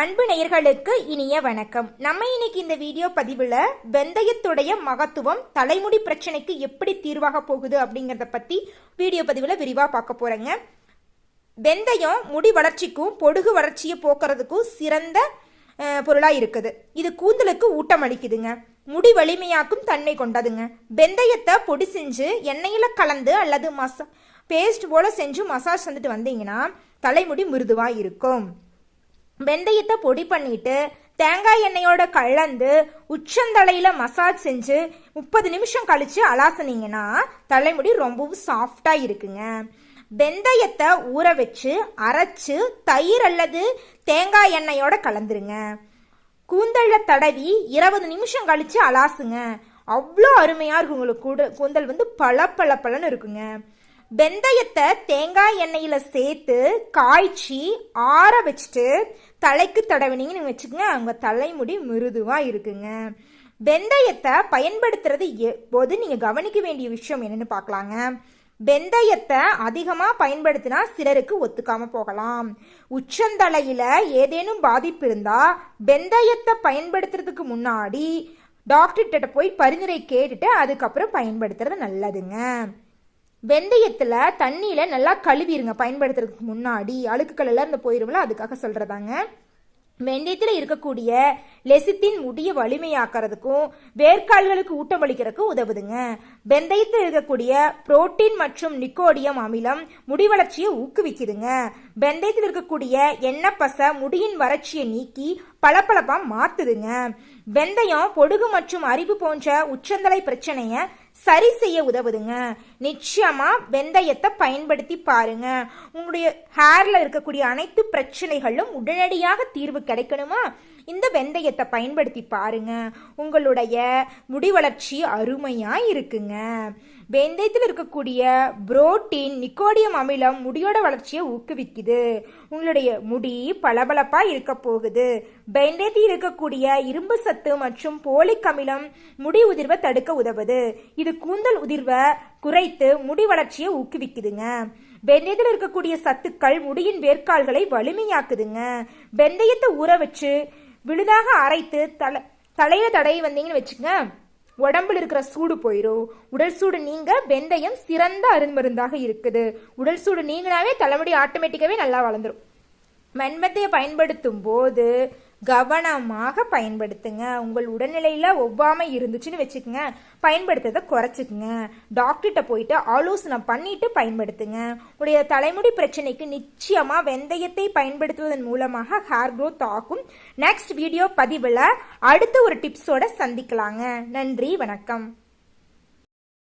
அன்பு நேயர்களுக்கு இனிய வணக்கம். நம்ம இன்னைக்கு இந்த வீடியோ பதிவில் வெந்தயத்துடைய மகத்துவம் தலைமுடி பிரச்சனைக்கு எப்படி தீர்வாக போகுது அப்படிங்கிறத பற்றி வீடியோ பதிவில் விரிவாக பார்க்க போகிறேங்க வெந்தயம் முடி வளர்ச்சிக்கும் பொடுகு வளர்ச்சியை போக்குறதுக்கும் சிறந்த பொருளாக இருக்குது. இது கூந்தலுக்கு ஊட்டம் அளிக்குதுங்க. முடி வலிமையாக்கும் தன்மை கொண்டதுங்க. வெந்தயத்தை பொடி செஞ்சு எண்ணெயில் கலந்து அல்லது மசா பேஸ்ட் போல் செஞ்சு மசாஜ் செஞ்சுட்டு வந்தீங்கன்னா தலைமுடி மிருதுவாக இருக்கும். வெந்தயத்தை பொடி பண்ணிட்டு தேங்காய் எண்ணெயோட கலந்து உச்சந்தலையில மசாஜ் செஞ்சு முப்பது நிமிஷம் கழிச்சு அலாசனீங்கன்னா தலைமுடி ரொம்பவும் சாஃப்டா இருக்குங்க. வெந்தயத்தை ஊற வச்சு அரைச்சு தயிர் அல்லது தேங்காய் எண்ணெயோட கலந்துருங்க. கூந்தல்ல தடவி இருபது நிமிஷம் கழிச்சு அலாசுங்க. அவ்வளோ அருமையா இருக்கும் உங்களுக்கு கூட கூந்தல் வந்து பல பல பலன்னு இருக்குங்க. வெந்தயத்தை தேங்காய் எண்ணெயில் சேர்த்து காய்ச்சி ஆற வச்சுட்டு தலைக்கு தடவினீங்கன்னு வச்சுக்கோங்க அவங்க தலைமுடி மிருதுவாக இருக்குங்க. வெந்தயத்தை பயன்படுத்துறது போது நீங்கள் கவனிக்க வேண்டிய விஷயம் என்னென்னு பார்க்கலாங்க. வெந்தயத்தை அதிகமாக பயன்படுத்தினா சிலருக்கு ஒத்துக்காம போகலாம். உச்சந்தலையில் ஏதேனும் பாதிப்பு இருந்தால் வெந்தயத்தை பயன்படுத்துறதுக்கு முன்னாடி டாக்டர்கிட்ட போய் பரிந்துரை கேட்டுட்டு அதுக்கப்புறம் பயன்படுத்துறது நல்லதுங்க. வெந்தயத்தில் தண்ணியில் நல்லா கழுவிடுங்க பயன்படுத்துறதுக்கு முன்னாடி அழுக்குக்கள் எல்லாம் இந்த போயிடும்ல அதுக்காக சொல்கிறதாங்க வெந்தயத்தில் இருக்கக்கூடிய லெசித்தின் முடிய வலிமையாக்குறதுக்கும் வேர்க்கால்களுக்கு ஊட்டமளிக்கிறதுக்கும் உதவுதுங்க. வெந்தயத்தில் இருக்கக்கூடிய புரோட்டீன் மற்றும் நிக்கோடியம் அமிலம் முடி வளர்ச்சியை ஊக்குவிக்குதுங்க. வெந்தயத்தில் இருக்கக்கூடிய எண்ணெய் பச முடியின் வறட்சியை நீக்கி பளபளப்பாக மாற்றுதுங்க வெந்தயம் பொடுகு மற்றும் அரிப்பு போன்ற உச்சந்தலை பிரச்சனையை சரி செய்ய உதவுதுங்க. நிச்சயமாக வெந்தயத்தை பயன்படுத்தி பாருங்க. உங்களுடைய ஹேரில் இருக்கக்கூடிய அனைத்து பிரச்சனைகளும் உடனடியாக தீர்வு கிடைக்கணுமா? இந்த வெந்தயத்தை பயன்படுத்தி பாருங்க. உங்களுடைய முடி வளர்ச்சி அருமையாக இருக்குங்க. வெந்தயத்தில் இருக்கக்கூடிய புரோட்டீன் நிக்கோடியம் அமிலம் முடியோட வளர்ச்சியை ஊக்குவிக்குது. உங்களுடைய முடி பளபளப்பாக இருக்க போகுது. வெந்தயத்தில் இருக்கக்கூடிய இரும்பு சத்து மற்றும் போலிக் அமிலம் முடி உதிர்வை தடுக்க உதவுது. இது கூந்தல் உதிர்வை குறைத்து முடி வளர்ச்சியை ஊக்குவிக்குதுங்க. வெந்தயத்தில் இருக்கக்கூடிய சத்துக்கள் முடியின் வேர்க்கால்களை வலிமையாக்குதுங்க. வெந்தயத்தை ஊற வச்சு விழுதாக அரைத்து தலை தலையில தடவி வந்தீங்கன்னு வச்சுங்க உடம்புல இருக்கிற சூடு போயிடும் உடல் சூடு நீங்க வெந்தயம் சிறந்த அருமருந்தாக இருக்குது. உடல் சூடு நீங்கினாவே தலைமுடி ஆட்டோமேட்டிக்காவே நல்லா வளர்ந்துடும் மென்மத்தையை பயன்படுத்தும் போது கவனமாக பயன்படுத்துங்க. உங்கள் உடல்நிலையில் ஒவ்வாமை இருந்துச்சுன்னு வச்சுக்கோங்க. பயன்படுத்துறதை குறைச்சிக்குங்க. டாக்டர்கிட்ட போயிட்டு ஆலோசனை பண்ணிட்டு பயன்படுத்துங்க. உடைய தலைமுடி பிரச்சனைக்கு நிச்சயமாக வெந்தயத்தை பயன்படுத்துவதன் மூலமாக ஹேர் க்ரோத் ஆகும். நெக்ஸ்ட் வீடியோ பதிவில் அடுத்த ஒரு டிப்ஸோட சந்திக்கலாங்க. நன்றி வணக்கம்.